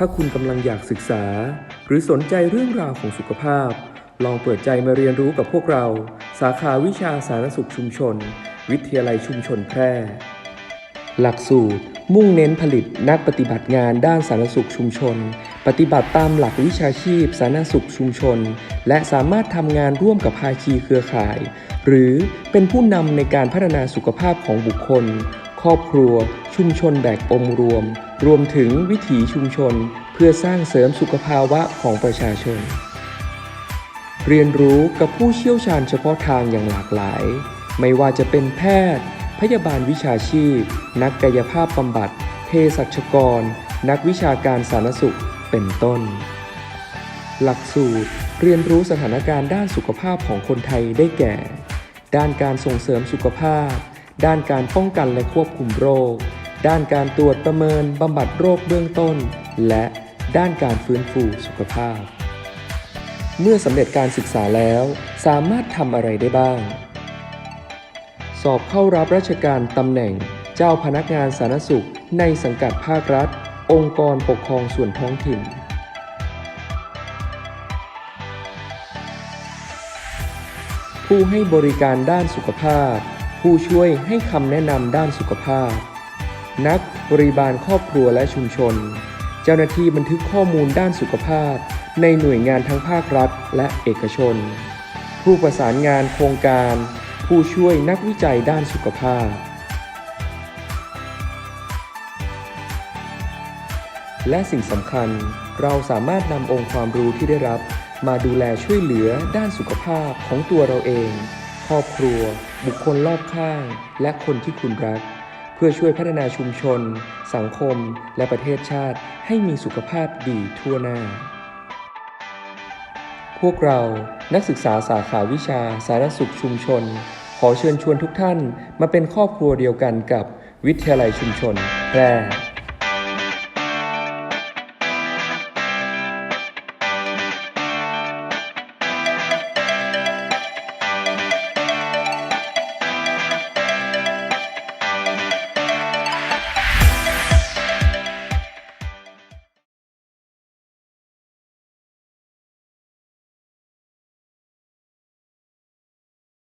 ถ้าคุณกำลังอยากศึกษา หรือสนใจเรื่องราวของสุขภาพ ลองเปิดใจมาเรียนรู้กับพวกเรา สาขาวิชาสาธารณสุขชุมชน วิทยาลัยชุมชนแพร่ หลักสูตร มุ่งเน้นผลิตนักปฏิบัติงานด้านสาธารณสุขชุมชน ปฏิบัติตามหลักวิชาชีพสาธารณสุขชุมชน และสามารถทำงานร่วมกับภาคีเครือข่าย หรือเป็นผู้นำในการพัฒนาสุขภาพของบุคคล ครอบครัว ชุมชนแบบองค์รวม รวมถึงวิถีชุมชน เพื่อสร้างเสริมสุขภาวะของประชาชน เรียนรู้กับผู้เชี่ยวชาญเฉพาะทางอย่างหลากหลาย ไม่ว่าจะเป็นแพทย์ พยาบาลวิชาชีพ นักกายภาพบำบัดเภสัชกร นักวิชาการสาธารณสุขเป็นต้น หลักสูตรเรียนรู้สถานการณ์ด้านสุขภาพของคนไทยได้แก่ ด้านการส่งเสริมสุขภาพ ด้านการป้องกันและควบคุมโรค ด้านการตรวจประเมินบำบัดโรคเบื้องต้น และด้านการฟื้นฟูสุขภาพ เมื่อสำเร็จการศึกษาแล้ว สามารถทำอะไรได้บ้าง สอบเข้ารับราชการตำแหน่ง เจ้าพนักงานสาธารณสุข ในสังกัดภาครัฐ องค์กรปกครองส่วนท้องถิ่น ผู้ให้บริการด้านสุขภาพ ผู้ช่วยให้คำแนะนำด้านสุขภาพ นักบริบาลครอบครัวและชุมชน เจ้าหน้าที่บันทึกข้อมูลด้านสุขภาพ ในหน่วยงานทั้งภาครัฐและเอกชน ผู้ประสานงานโครงการ ผู้ช่วยนักวิจัยด้านสุขภาพ และสิ่งสำคัญเราสามารถนำองค์ความรู้ที่ได้รับมาดูแลช่วยเหลือด้านสุขภาพของตัวเราเอง ครอบครัว บุคคลรอบข้าง และคนที่คุณรัก เพื่อช่วยพัฒนาชุมชน สังคม และประเทศชาติให้มีสุขภาพดีทั่วหน้า พวกเรานักศึกษาสาขาวิชาสาธารณสุขชุมชน ขอเชิญชวนทุกท่านมาเป็นครอบครัวเดียวกันกับวิทยาลัยชุมชนแพร่